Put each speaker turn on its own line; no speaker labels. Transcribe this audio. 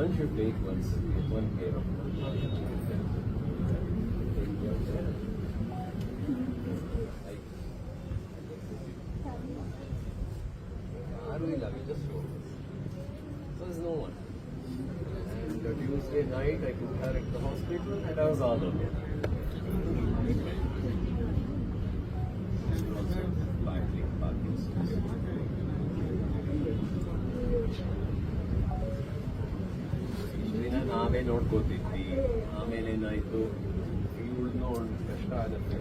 One should take one's, one care of I really love you, just show. So there's no one. And Tuesday night, I took her at the hospital and I was all alone. ನಾವೇ ನೋಡ್ಕೋತಿದ್ವಿ ಆಮೇಲೆ ಏನಾಯ್ತು? ಇವ್ಳನ್ನೂ ಒಂದು ಕಷ್ಟ ಆಗುತ್ತೆ